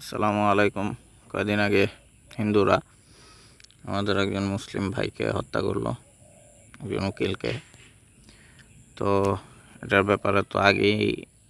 আসসালামু আলাইকুম। কয়দিন আগে হিন্দুরা আমাদের একজন মুসলিম ভাইকে হত্যা করল, একজন উকিলকে। তো এটার ব্যাপারে তো আগেই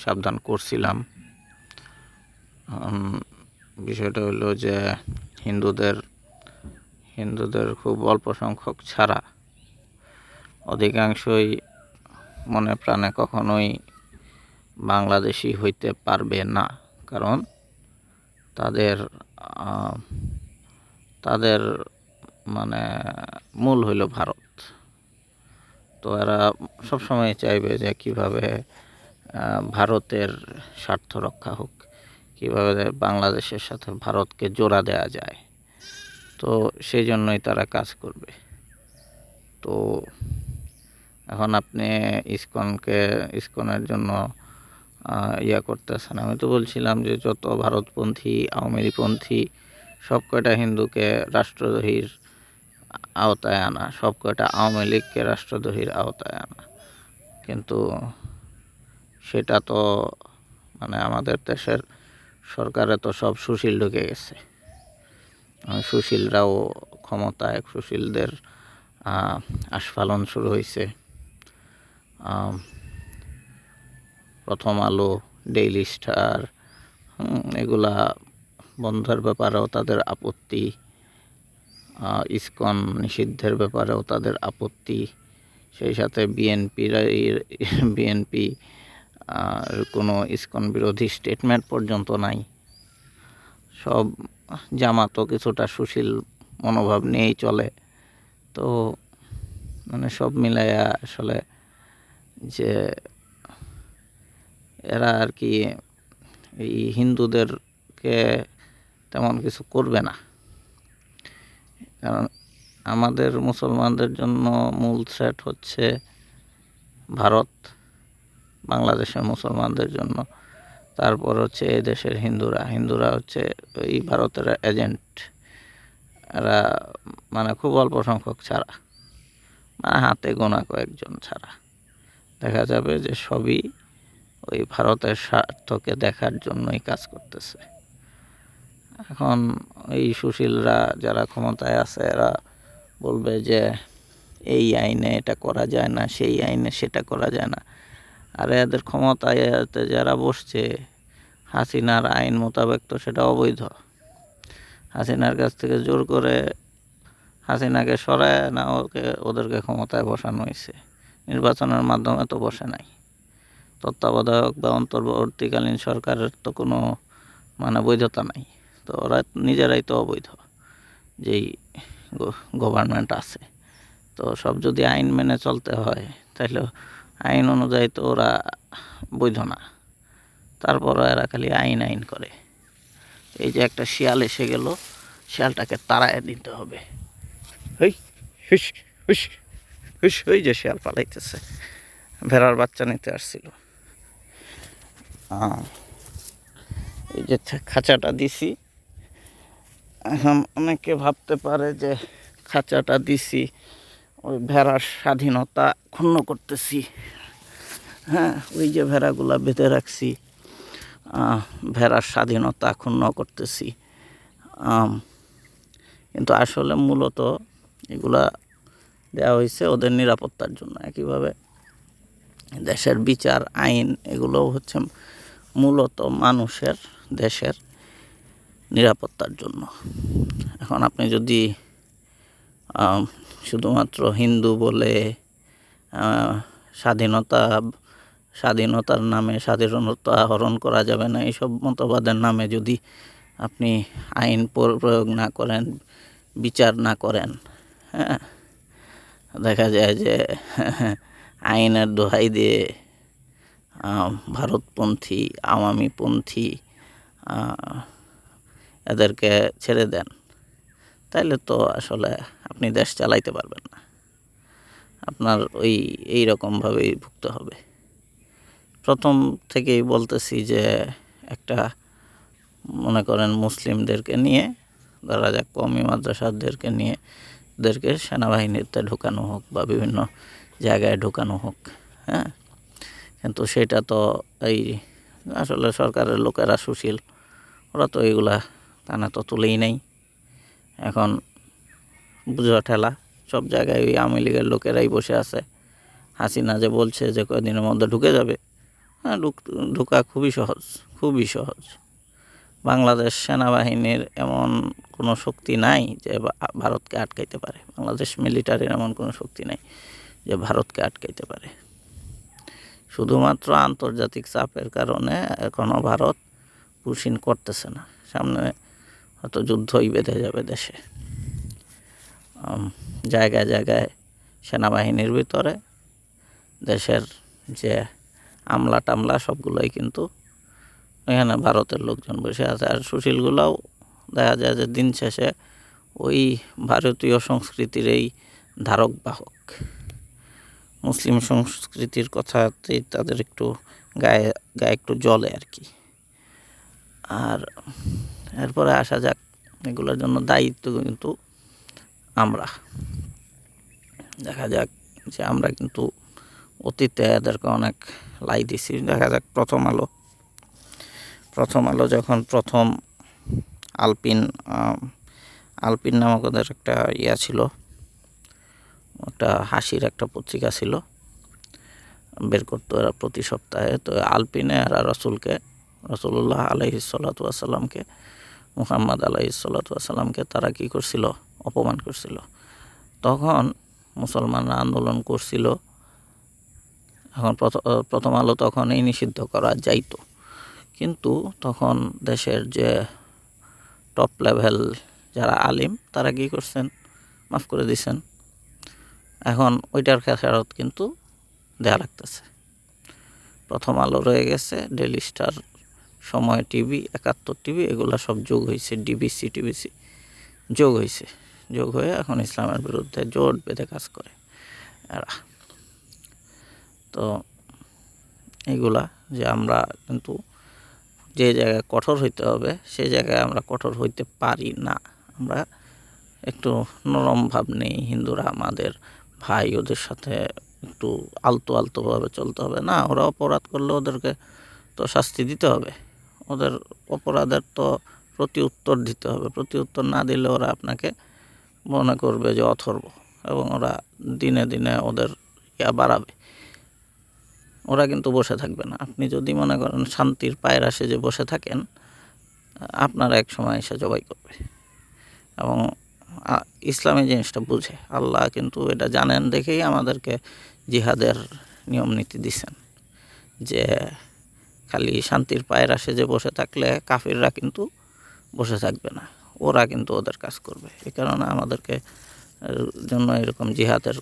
সাবধান করছিলাম। বিষয়টা হলো যে হিন্দুদের হিন্দুদের খুব অল্প সংখ্যক ছাড়া অধিকাংশই মনে প্রাণে কখনোই বাংলাদেশি হইতে পারবে না। কারণ তাদের তাদের মানে মূল হইল ভারত। তো এরা সবসময় চাইবে যে কীভাবে ভারতের স্বার্থ রক্ষা হোক, কীভাবে বাংলাদেশের সাথে ভারতকে জোড়া দেওয়া যায়। তো সেই জন্যই তারা কাজ করবে। তো এখন আপনি ইসকনকে, ইসকনের জন্য ইয়া করতেছেন আমি তো বলছিলাম যে যত ভারতপন্থী আওয়ামীপন্থী সব কয়টা হিন্দুকে রাষ্ট্রদ্রোহীর আওতায় আনা, সব কয়টা আওয়ামী লীগকে রাষ্ট্রদ্রোহীর আওতায় আনা। কিন্তু সেটা তো মানে আমাদের দেশের সরকারে তো সব সুশীল ঢুকে গেছে। সুশীলরাও ক্ষমতায়, সুশীলদের আস্ফালন শুরু হয়েছে প্রথম আলো ডেইলি স্টার এগুলা বন্ধের ব্যাপারেও তাদের আপত্তি ইসকন নিষিদ্ধের ব্যাপারেও তাদের আপত্তি, সেই সাথে বিএনপির বিএনপি কোনো ইসকন বিরোধী স্টেটমেন্ট পর্যন্ত নাই। সব জামাতও কিছুটা সুশীল মনোভাব নিয়েই চলে। তো মানে সব মিলাইয়া আসলে যে এরা আর কি এই হিন্দুদেরকে তেমন কিছু করবে না। কারণ আমাদের মুসলমানদের জন্য মূল থ্রেট হচ্ছে ভারত, বাংলাদেশের মুসলমানদের জন্য। তারপর হচ্ছে এই দেশের হিন্দুরা। হিন্দুরা হচ্ছে এই ভারতের এজেন্ট এরা মানে খুব অল্প সংখ্যক ছাড়া। মানে হাতে গোনা কয়েকজন ছাড়া। দেখা যাবে যে সবই ওই ভারতের স্বার্থকে দেখার জন্যই কাজ করতেছে। এখন এই সুশীলরা যারা ক্ষমতায় আছে, এরা বলবে যে এই আইনে এটা করা যায় না, সেই আইনে সেটা করা যায় না। আর এদের ক্ষমতায় যারা বসছে, হাসিনার আইন মোতাবেক তো সেটা অবৈধ। হাসিনার কাছ থেকে জোর করে হাসিনাকে সরায় না, ওকে, ওদেরকে ক্ষমতায় বসানো হয়েছে। নির্বাচনের মাধ্যমে তো বসে নাই। তত্ত্বাবধায়ক বা অন্তর্বর্তীকালীন সরকারের তো কোনো মানে বৈধতা নাই। তো ওরা নিজেরাই তো অবৈধ যেই গভর্নমেন্ট আছে। তো সব যদি আইন মেনে চলতে হয় তাহলে আইন অনুযায়ী তো ওরা বৈধ না। তারপরও এরা খালি আইন আইন করে। এই যে একটা শিয়াল এসে গেল, শিয়ালটাকে তাড়ায় দিতে হবে। হই হুস হুস হুস ওই যে শিয়াল পালাইতেছে। ভেড়ার বাচ্চা নিতে আসছিল। আহ, এই যে খাঁচাটা দিছি। এখন অনেকে ভাবতে পারে যে খাঁচাটা দিছি ওই ভেড়ার স্বাধীনতা ক্ষুণ্ণ করতেছি। হ্যাঁ ওই যে ভেড়াগুলা বেঁধে রাখছি ভেড়ার স্বাধীনতা ক্ষুণ্ণ করতেছি। কিন্তু আসলে মূলত এগুলা দেওয়া হয়েছে ওদের নিরাপত্তার জন্য। একইভাবে দেশের বিচার আইন এগুলোও হচ্ছে মূলত মানুষের, দেশের নিরাপত্তার জন্য। এখন আপনি যদি শুধুমাত্র হিন্দু বলে স্বাধীনতা, স্বাধীনতার নামে স্বাধীনতা হরণ করা যাবে না, এইসব মতবাদের নামে যদি আপনি আইন প্র- প্রয়োগ না করেন, বিচার না করেন হ্যাঁ দেখা যায় যে আইনের দোহাই দিয়ে ভারতপন্থী, আওয়ামীপন্থী এদেরকে ছেড়ে দেন, তাইলে তো আসলে আপনি দেশ চালাইতে পারবেন না। আপনার ওই, এই রকমভাবেই ভুগতে হবে। প্রথম থেকেই বলতেছি যে একটা, মনে করেন মুসলিমদেরকে নিয়ে, ধরা যাক কমি মাদ্রাসাদেরকে নিয়ে ওদেরকে সেনাবাহিনীতে ঢোকানো হোক বা বিভিন্ন জায়গায় ঢোকানো হোক হ্যাঁ? কিন্তু সেটা তো এই আসলে সরকারের লোকেরা সুশীল। ওরা তো এগুলা টানা তো তুলেই নেই। এখন বুঝা ঠেলা, সব জায়গায় ওই আওয়ামী লীগের লোকেরাই বসে আছে। হাসিনা যে বলছে যে কয়েকদিনের মধ্যে ঢুকে যাবে হ্যাঁ ঢুক- ঢোকা খুবই সহজ খুবই সহজ। বাংলাদেশ সেনাবাহিনীর এমন কোনো শক্তি নাই যে ভারতকে আটকাইতে পারে। বাংলাদেশ মিলিটারির এমন কোনো শক্তি নাই যে ভারতকে আটকাইতে পারে। শুধুমাত্র আন্তর্জাতিক চাপের কারণে এখনও ভারত পুশিন করতেছে না। সামনে হয়তো যুদ্ধই বেঁধে যাবে দেশে। জায়গায় জায়গায় সেনাবাহিনীর ভিতরে দেশের যে আমলা টামলা সবগুলোই কিন্তু এখানে ভারতের লোকজন বসে আছে। আর সুশীলগুলাও দেখা যায় যে দিন শেষে ওই ভারতীয় সংস্কৃতির এই ধারক বাহক। মুসলিম সংস্কৃতির কথাতেই তাদের একটু গায়ে গায়ে একটু জলে আর কি। আর এরপরে আসা যাক, এগুলোর জন্য দায়িত্ব কিন্তু আমরা। দেখা যাক যে আমরা কিন্তু অতীতে এদেরকে অনেক লাই দিছি। দেখা যাক প্রথম আলো। প্রথম আলো যখন প্রথম আলপিন আলপিন নামক ওদের একটা ইয়া ছিল। একটা হাসির একটা পত্রিকা ছিল, বের করতো এরা প্রতি সপ্তাহে। তো আলপিনে এরা রসুলকে রসুল্লাহ আলহি সাল্লাতামকে মুহাম্মদ আলহি তারা কি করছিল? অপমান করছিল। তখন মুসলমানরা আন্দোলন করছিল। এখন প্রথ- প্রথম আলো তখন এই নিষিদ্ধ করা যাইতো। কিন্তু তখন দেশের যে টপ লেভেল যারা আলিম, তারা কি করছেন? মাফ করে দিছেন। এখন ওইটার খেসারত কিন্তু দেয়া লাগতেছে। প্রথম আলো রয়ে গেছে Daily Star Somoy TV, Ekattor TV, এগুলো সব যোগ হয়েছে ডিবিসি টিবিসি যোগ হয়েছে। যোগ হয়ে এখন ইসলামের বিরুদ্ধে জোট বেঁধে কাজ করে এরা। তো এগুলা যে আমরা কিন্তু যে জায়গায় কঠোর হইতে হবে, সে জায়গায় আমরা কঠোর হইতে পারি না। আমরা একটু নরম ভাব নেই, হিন্দুরা আমাদের ভাই ওদের সাথে একটু আলতো আলতোভাবে চলতে হবে। না, ওরা অপরাধ করলে ওদেরকে তো শাস্তি দিতে হবে। ওদের অপরাধের তো প্রতি উত্তর দিতে হবে। প্রতি উত্তর না দিলে ওরা আপনাকে মনে করবে যে অথর্ব এবং ওরা দিনে দিনে ওদের ইয়া বাড়াবে। ওরা কিন্তু বসে থাকবে না। আপনি যদি মনে করেন শান্তির পায়ের আসে যে বসে থাকেন, আপনারা এক সময় এসে জবাই করবে। এবং ইসলামী জিনিসটা বুঝে। আল্লাহ কিন্তু এটা জানেন দেখেই আমাদেরকে জিহাদের নিয়ম নীতি দিছেন। যে খালি শান্তির পায়ের আসে যে বসে থাকলে কাফিররা কিন্তু বসে থাকবে না। ওরা কিন্তু ওদের কাজ করবে। এ কারণে আমাদেরকে জন্য এরকম জিহাদের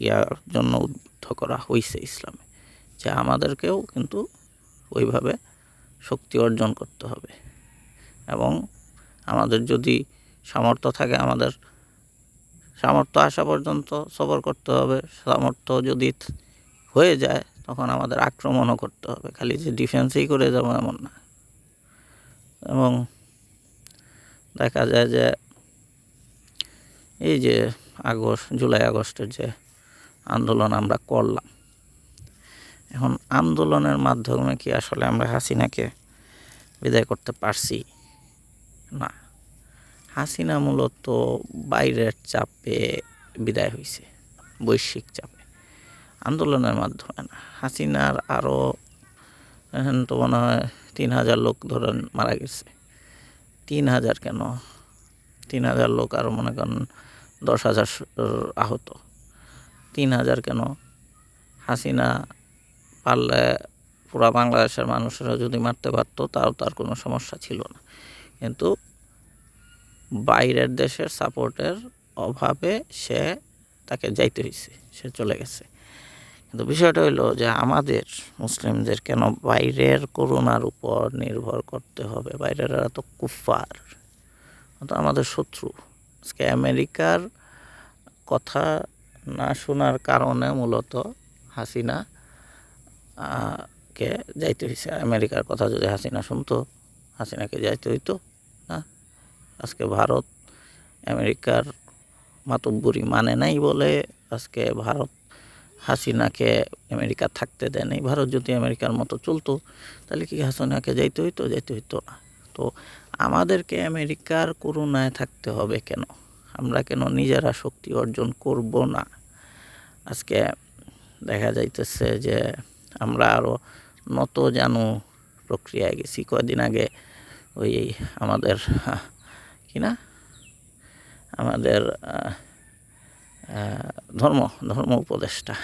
ইয়ার জন্য উদ্বুদ্ধ করা হয়েছে ইসলামে। যে আমাদেরকেও কিন্তু ওইভাবে শক্তি অর্জন করতে হবে। এবং আমাদের যদি সামর্থ্য থাকে আমাদের। সামর্থ্য আসা পর্যন্ত সবর করতে হবে। সামর্থ্য যদি হয়ে যায়, তখন আমাদের আক্রমণও করতে হবে। খালি যে ডিফেন্সেই করে যাব এমন না। এবং দেখা যায় যে এই যে আগস্ট, জুলাই, আগস্টের যে আন্দোলন আমরা করলাম, এখন আন্দোলনের মাধ্যমে কি আসলে আমরা হাসিনাকে বিদায় করতে পারছি? না। হাসিনা মূলত বাইরের চাপে বিদায় হয়েছে বৈশ্বিক চাপে। আন্দোলনের মাধ্যমে না, হাসিনার আরও তো মনে হয় তিন হাজার লোক ধরেন মারা গেছে। তিন হাজার কেন? তিন হাজার লোক আরও মনে করেন দশ হাজার আহত। তিন হাজার কেন? হাসিনা পারলে পুরা বাংলাদেশের মানুষেরা যদি মারতে পারতো, তাও তার কোনো সমস্যা ছিল না। কিন্তু বাইরের দেশের সাপোর্টের অভাবে সে তাকে যাইতে হয়েছে সে চলে গেছে। কিন্তু বিষয়টা হইল যে আমাদের মুসলিমদের কেন বাইরের করোনার উপর নির্ভর করতে হবে? বাইরের তো কুফার তো আমাদের শত্রু। আজকে আমেরিকার কথা না শোনার কারণে মূলত হাসিনা কে যাইতে হয়েছে আমেরিকার কথা যদি হাসিনা শুনতো, হাসিনাকে যাইতে হইতো। আজকে ভারত আমেরিকার মাতব্বরি মানে নাই বলে আজকে ভারত হাসিনাকে আমেরিকা থাকতে দেয় নাই। ভারত যদি আমেরিকার মতো চলতো, তাহলে কি হাসিনাকে যাইতে হইতো? যাইতে হইতো না। তো আমাদেরকে আমেরিকার করুণায় থাকতে হবে কেন? আমরা কেন নিজেরা শক্তি অর্জন করব না? আজকে দেখা যাইতেছে যে আমরা আরও নত জানু প্রক্রিয়ায় গেছি। কয়দিন আগে ওই আমাদের কি না আমাদের ধর্ম ধর্ম উপদেষ্টা।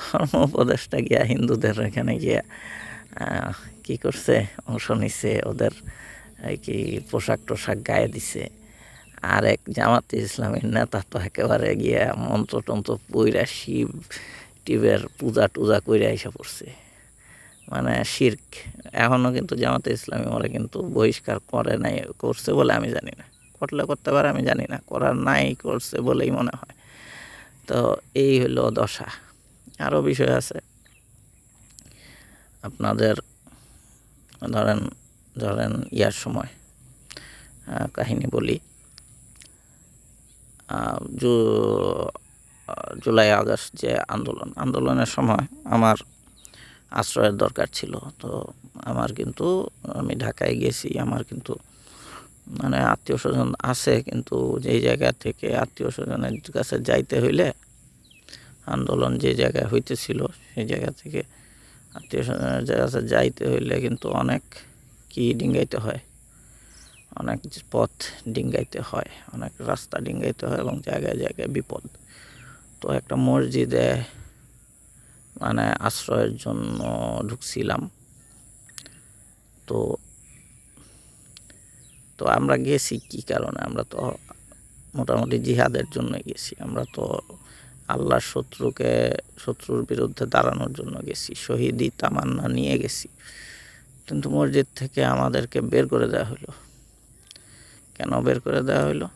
ধর্ম উপদেষ্টা গিয়া হিন্দুদের এখানে গিয়া কি করছে? অংশ নিছে, ওদের কি পোশাক টোশাক গায়ে দিছে। আর এক জামাতে ইসলামের নেতা তো একেবারে গিয়া মন্ত্র টন্ত্র পইরা শিব, টিবের পূজা টুজা কইরা এসে পড়ছে। মানে শির্ক। এখনও কিন্তু জামাতে ইসলামী ওরা কিন্তু বহিষ্কার করে নাই, করছে বলে আমি জানি না। করলে করতে পারে, আমি জানি না। করার নাই, করছে বলেই মনে হয়। তো এই হলো দশা। আরও বিষয় আছে। আপনাদের ধরেন ধরেন ইয়ার সময় কাহিনী বলি। জুলাই, আগস্ট যে আন্দোলন, আন্দোলনের সময় আমার আশ্রয়ের দরকার ছিল। তো আমার কিন্তু, আমি ঢাকায় গেছি, আমার কিন্তু মানে আত্মীয় স্বজন আছে, কিন্তু যেই জায়গা থেকে আত্মীয় স্বজনের কাছে যাইতে হইলে আন্দোলন যে জায়গায় হইতেছিল, সেই জায়গা থেকে আত্মীয় স্বজনের কাছে যাইতে হইলে কিন্তু অনেক কি ডিঙ্গাইতে হয়, অনেক পথ ডিঙ্গাইতে হয়, অনেক রাস্তা ডিঙ্গাইতে হয় এবং জায়গায় জায়গায় বিপদ। তো একটা মসজিদে মানে আশ্রয়ের জন্য ঢুকছিলাম। তো তো আমরা গেছি কি কারণে? আমরা তো মোটামুটি জিহাদের জন্য গেছি। আমরা তো আল্লাহর শত্রুকে, শত্রুর বিরুদ্ধে দাঁড়ানোর জন্য গেছি। শহীদি তামান্না নিয়ে গেছি। কিন্তু মসজিদ থেকে আমাদেরকে বের করে দেওয়া হলো। কেন বের করে দেওয়া হলো?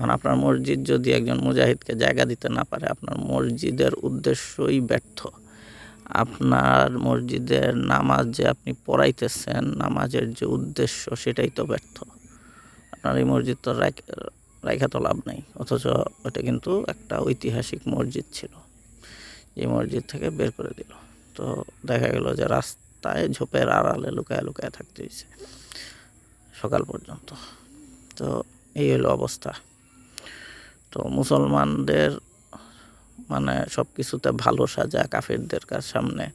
এখন আপনার মসজিদ যদি একজন মুজাহিদকে জায়গা দিতে না পারে, আপনার মসজিদের উদ্দেশ্যই ব্যর্থ। আপনার মসজিদের নামাজ যে আপনি পড়াইতেছেন, নামাজের যে উদ্দেশ্য সেটাই তো ব্যর্থ। আপনার এই মসজিদ তো রাখ- তো লাভ নেই, অথচ ওটা কিন্তু একটা ঐতিহাসিক মসজিদ ছিল। এই মসজিদ থেকে বের করে দিল। তো দেখা গেল যে রাস্তায় ঝোপের আড়ালে লুকায় লুকায় থাকতে হয়েছে সকাল পর্যন্ত। তো এই হলো অবস্থা। তো মুসলমানদের মানে সব কিছুতে ভালো সাজা কাফেরদের কার সামনে।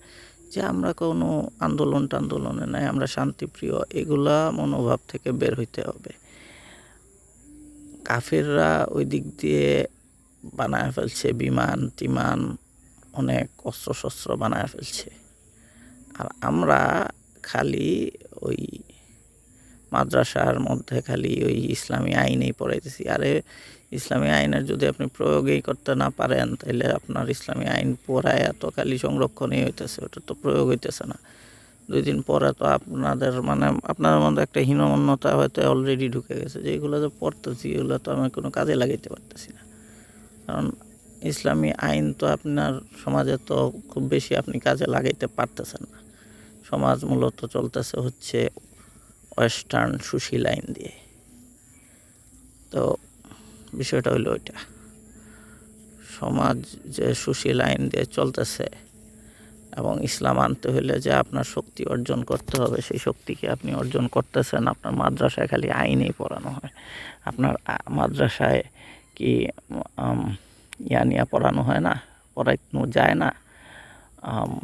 যে আমরা কোনো আন্দোলন টান্দোলনে নাই, আমরা শান্তিপ্রিয়, এগুলা মনোভাব থেকে বের হইতে হবে। কাফেররা ওই দিক দিয়ে বানায় ফেলছে, বিমান, টিমান, অনেক অস্ত্র শস্ত্র বানায় ফেলছে। আর আমরা খালি ওই মাদ্রাসার মধ্যে খালি ওই ইসলামী আইনেই পড়াইতেছি। আরে ইসলামী আইনের যদি আপনি প্রয়োগই করতে না পারেন তাহলে আপনার ইসলামী আইন পড়ায় এত খালি সংরক্ষণই হইতেছে, ওটা তো প্রয়োগ হইতেছে না। দুই দিন পরে তো আপনাদের মানে আপনার মধ্যে একটা হীনমন্যতা হয়তো অলরেডি ঢুকে গেছে যেগুলো যে পড়তেছি, এগুলো তো আমি কোনো কাজে লাগাইতে পারতেছি না। কারণ ইসলামী আইন তো আপনার সমাজে তো খুব বেশি আপনি কাজে লাগাইতে পারতেছেন না। সমাজ মূলত চলতেছে হচ্ছে ওয়েস্টার্ন সুশীল আইন দিয়ে। তো বিষয়টা হইল ওইটা। সমাজ যে সুশীল আইন দিয়ে চলতেছে এবং ইসলাম আনতে হলে যে আপনার শক্তি অর্জন করতে হবে, সেই শক্তিকে আপনি অর্জন করতেছেন। আপনার মাদ্রাসায় খালি আইনেই পড়ানো হয়। আপনার মাদ্রাসায় কি ইয়া নিয়ে পড়ানো হয় না? পড়ানো যায় না?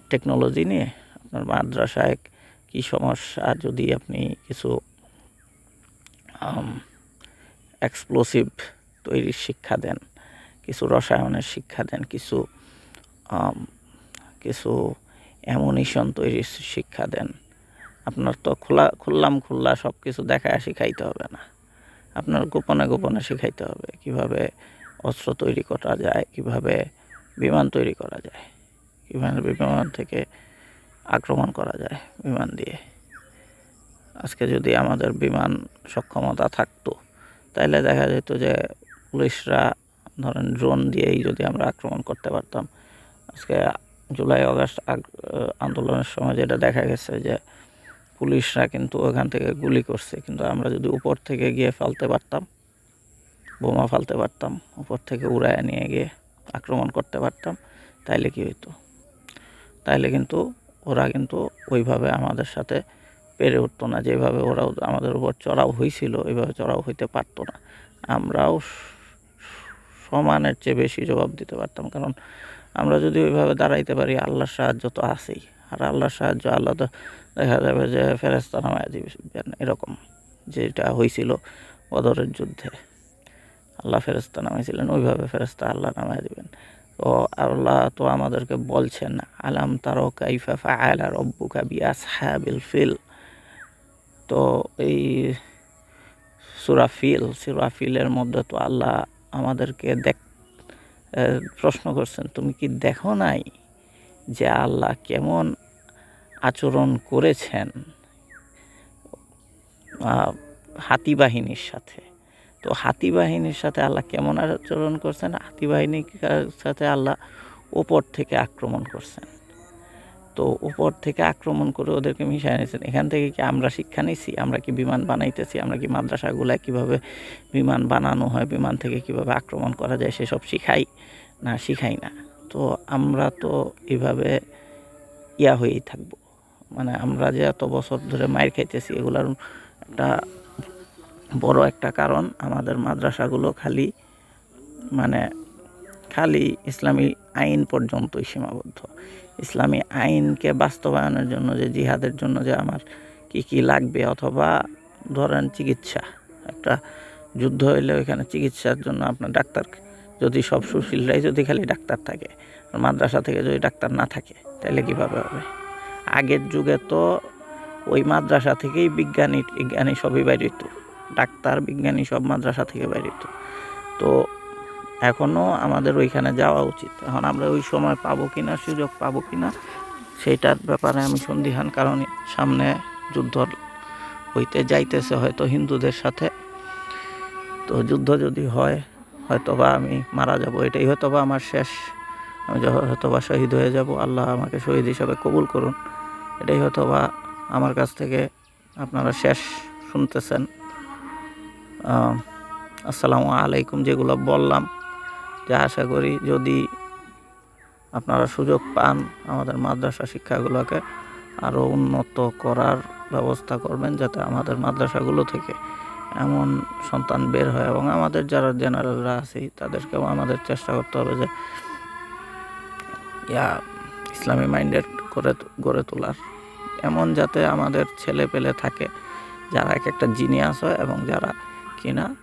টেকনোলজি নিয়ে আপনার মাদ্রাসায় কি সমস্যা যদি আপনি কিছু এক্সপ্লোসিভ তৈরির শিক্ষা দেন কিছু রসায়নের শিক্ষা দেন কিছু কিছু অ্যামুনিশন তৈরির শিক্ষা দেন আপনার তো খোলা খুললাম খুল্লা সব কিছু দেখায় শিখাইতে হবে না। আপনার গোপনে গোপনে শিখাইতে হবে কীভাবে অস্ত্র তৈরি করা যায় কীভাবে বিমান তৈরি করা যায় কীভাবে বিমান থেকে আক্রমণ করা যায় বিমান দিয়ে। আজকে যদি আমাদের বিমান সক্ষমতা থাকতো তাহলে দেখা যেত যে পুলিশরা ধরেন ড্রোন দিয়েই যদি আমরা আক্রমণ করতে পারতাম। আজকে জুলাই আগস্ট আগ- আন্দোলনের সময় যেটা দেখা গেছে যে পুলিশরা কিন্তু ওখান থেকে গুলি করছে, কিন্তু আমরা যদি উপর থেকে গিয়ে ফেলতে পারতাম, বোমা ফেলতে পারতাম, উপর থেকে উড়ায় নিয়ে গিয়ে আক্রমণ করতে পারতাম, তাইলে কি হইতো? তাইলে কিন্তু ওরা কিন্তু ওইভাবে আমাদের সাথে পেরে উঠতো না। যেভাবে ওরাও আমাদের উপর চড়াও হয়েছিল ওইভাবে চড়াও হইতে পারতো না। আমরাও সমানের চেয়ে বেশি জবাব দিতে পারতাম, কারণ আমরা যদি ওইভাবে দাঁড়াইতে পারি, আল্লাহর সাহায্য তো আছেই। আর আল্লাহর সাহায্য, আল্লাহ তো দেখা যাবে যে ফেরেস্তা নামায় দিবেন এরকম যেটা হয়েছিল বদরের যুদ্ধে। আল্লাহ ফেরেস্তা নামাইছিলেন, ওইভাবে ফেরেস্তা আল্লাহ নামায় দিবেন। তো আল্লাহ তো আমাদেরকে বলছেন, আলাম তারো কাইফা ফাআলা রব্বুকা বিআসহাবিল ফিল? তো এই সুরা ফিল, সুরা ফিলের মধ্যে তো আল্লাহ আমাদেরকে দেখ প্রশ্ন করছেন, তুমি কি দেখো নাই যে আল্লাহ কেমন আচরণ করেছেন হাতি বাহিনীর সাথে? তো হাতি বাহিনীর সাথে আল্লাহ কেমন আচরণ করছেন? হাতি বাহিনীর সাথে আল্লাহ ওপর থেকে আক্রমণ করছেন। তো উপর থেকে আক্রমণ করে ওদেরকে মিশিয়ে নিয়েছেন এখান থেকে কি আমরা শিক্ষা নিছি? আমরা কি বিমান বানাইতেছি? আমরা কি মাদ্রাসাগুলায় কীভাবে বিমান বানানো হয়? বিমান থেকে কীভাবে আক্রমণ করা যায়? সেসব শিখাই না শিখাই না। তো আমরা তো এভাবে ইয়া হয়েই থাকব। মানে আমরা যে এত বছর ধরে মায়ের খাইতেছি, এগুলার একটা বড় একটা কারণ, আমাদের মাদ্রাসাগুলো খালি মানে খালি ইসলামী আইন পর্যন্তই সীমাবদ্ধ। ইসলামী আইনকে বাস্তবায়নের জন্য যে, জিহাদের জন্য যে আমার কি কি লাগবে অথবা ধরেন চিকিৎসা, একটা যুদ্ধ হইলে ওইখানে চিকিৎসার জন্য আপনার ডাক্তার, যদি সব সুশীলরাই যদি খালি ডাক্তার থাকে মাদ্রাসা থেকে যদি ডাক্তার না থাকে তাহলে কীভাবে হবে? আগের যুগে তো ওই মাদ্রাসা থেকেই বিজ্ঞানী বিজ্ঞানী সবই বাইর ডাক্তার, বিজ্ঞানী সব মাদ্রাসা থেকে বাইর হইতো তো এখনও আমাদের ওইখানে যাওয়া উচিত। এখন আমরা ওই সময় পাবো কিনা, সুযোগ পাবো কিনা, সেইটার ব্যাপারে আমি সন্দিহান। কারণ সামনে যুদ্ধ হইতে যাইতেছে হয়তো হিন্দুদের সাথে। তো যুদ্ধ যদি হয়, হয়তোবা আমি মারা যাব। এটাই হয়তোবা আমার শেষ। আমি হয়তোবা শহীদ হয়ে যাব। আল্লাহ আমাকে শহীদ হিসাবে কবুল করুন। এটাই হয়তোবা আমার কাছ থেকে আপনারা শেষ শুনতেছেন। আসসালামু আলাইকুম যেগুলো বললাম, যে আশা করি যদি আপনারা সুযোগ পান, আমাদের মাদ্রাসা শিক্ষাগুলোকে আরও উন্নত করার ব্যবস্থা করবেন, যাতে আমাদের মাদ্রাসাগুলো থেকে এমন সন্তান বের হয় এবং আমাদের যারা জেনারেলরা আছে, তাদেরকেও আমাদের চেষ্টা করতে হবে যে ইয়া ইসলামী মাইন্ডেড করে গড়ে তোলার। এমন যাতে আমাদের ছেলে পেলে থাকে, যারা এক একটা জিনিয়াস হয় এবং যারা কিনা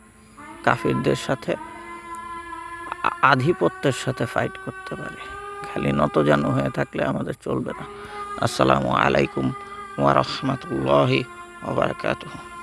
কাফিরদের সাথে আধিপত্যের সাথে ফাইট করতে পারে। খালি নত যেন হয়ে থাকলে আমাদের চলবে না। আসসালামু আলাইকুম ওয়া রাহমাতুল্লাহি ওয়া বারাকাতুহু।